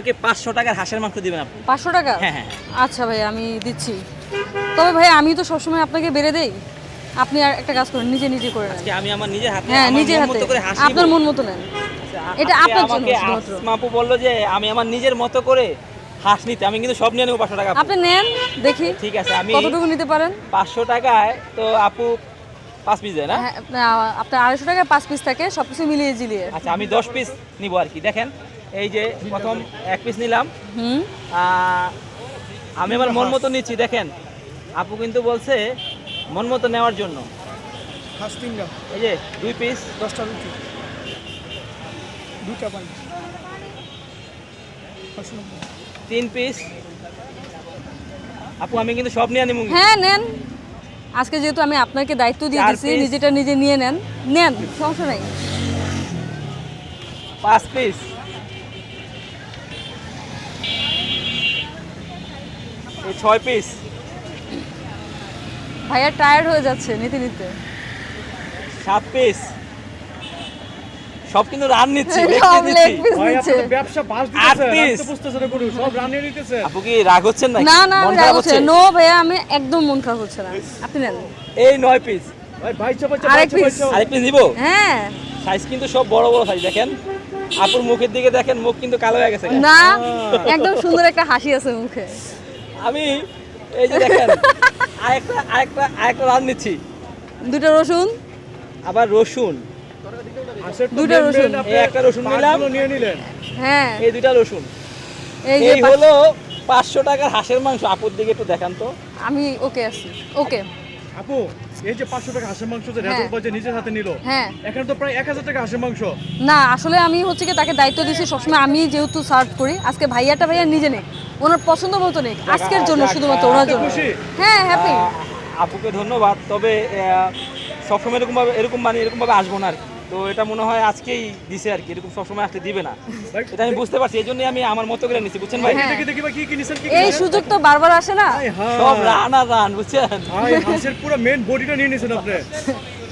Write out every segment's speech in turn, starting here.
আমাকে পাঁচশো টাকার হাঁসের মাংস দিবেন আপনি। পাঁচশো টাকা? হ্যাঁ, হ্যাঁ। আচ্ছা ভাই আমি দিচ্ছি। তবে ভাই আমি তো সবসময় আপনাকে বেড়ে দেই। আপনি আর একটা কাজ করেন নিজে নিজে করে আজকে আমি আমার নিজের হাতে হ্যাঁ নিজের হাতে। মতো করে হাঁস আপনার মন মতো নেন। আচ্ছা, এটা আপনার জন্য। আসমাপু বলল যে আমি আমার নিজের মতো করে হাঁস নিতে আমি কিন্তু সব নিয়ে নেব পাঁচশো টাকা আপনি নেন দেখি ঠিক আছে আমি কতটুকু নিতে পারেন। পাঁচশো টাকায় তো আপু পাঁচ পিস দেয় হ্যাঁ, না, আপনার আড়াইশো টাকায় পাঁচ পিস থাকে সব কিছু মিলিয়ে জিলিয়ে আচ্ছা আমি দশ পিস নিব আর কি দেখেন। এই যে প্রথম এক পিস নিলাম। আমি আমার মন মতো নিচ্ছি দেখেন। আপু কিন্তু বলছে মন মতো নেওয়ার জন্য। এই যে দুই পিস দশটা রুটি। দুটা পাই তিন পিস আপু আমি কিন্তু সব নিয়ে নিবো হ্যাঁ নেন। আজকে যেহেতু আমি আপনাকে দায়িত্ব দিয়ে দিচ্ছি নিজেটা নিজে নিয়ে নেন। নেন সমস্যা নাই। পাঁচ পিস ছয় পিস ভাইয়া টায়ার্ড হয়ে যাচ্ছে নিতে নিতে। সাত পিস সব কিন্তু রান নিচ্ছি ব্যবসা বাস আট দিতেছেন piece। তো বুঝতেছি না গরু সব রানিয়ে নিতেছে। আপু কি রাগ হচ্ছেন না না না রাগ হচ্ছে নো। ভাইয়া আমি একদম মন খারাপ হচ্ছে না। আপনি নেন। এই নয় পিস ভাই ভাই চাপা আরেক piece। আরেক পিস নিবো? হ্যাঁ। সাইজ কিন্তু সব বড় বড় সাইজ দেখেন। আপুর মুখের দিকে দেখেন মুখ কিন্তু কালো হয়ে গেছে। না একদম সুন্দর একটা হাসি আছে মুখে। আমি এই যে দেখেন আরেকটা আরেকটা আরেকটা রান নিচ্ছি। দুটো রসুন। আবার রসুন। main রসুন। এই একটা রসুন নিলাম। নিয়ে নিলেন। হ্যাঁ। এই দুইটা রসুন। এই যে হলো পাঁচশো টাকার হাঁসের মাংস। আপুর দিকে একটু দেখান তো। আমি ওকে আছি। ওকে। আপু এই যে পাঁচশো টাকা হাঁসের মাংস যে হ্যাঁ। রেজল বাজে নিজের হাতে নিল হ্যাঁ। এখানে তো প্রায় এক হাজার টাকা হাঁসের মাংস। না আসলে আমি হচ্ছে কি তাকে দায়িত্ব দিয়েছি সবসময় আমি যেহেতু সার্ভ করি আজকে ভাইয়াটা ভাইয়া নিজে নেই। ওনার পছন্দ মতো নেই। আজকের জন্য শুধুমাত্র ওনার জন্য। খুশি? হ্যাঁ হ্যাপি আপুকে ধন্যবাদ তবে আহ, সবসময় এরকম ভাবে এরকম মানে এরকম ভাবে আসব না আর কি। তো এটা মনে হয় আজকেই দিছে আর কি এরকম সবসময় আসতে দিবে না। এটা আমি বুঝতে পারছি এই জন্যই আমি আমার মতো করে নিচ্ছি বুঝছেন ভাই? হ্যাঁ। এই? সুযোগ তো বারবার আসে না। হায়। সব রান আর রান বুঝছেন? ভাই হাঁসের পুরো মেন বডিটা নিয়ে নিয়েছেন আপনি।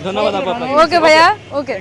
ধন্যবাদ আপনাকে। ওকে ভাইয়া ওকে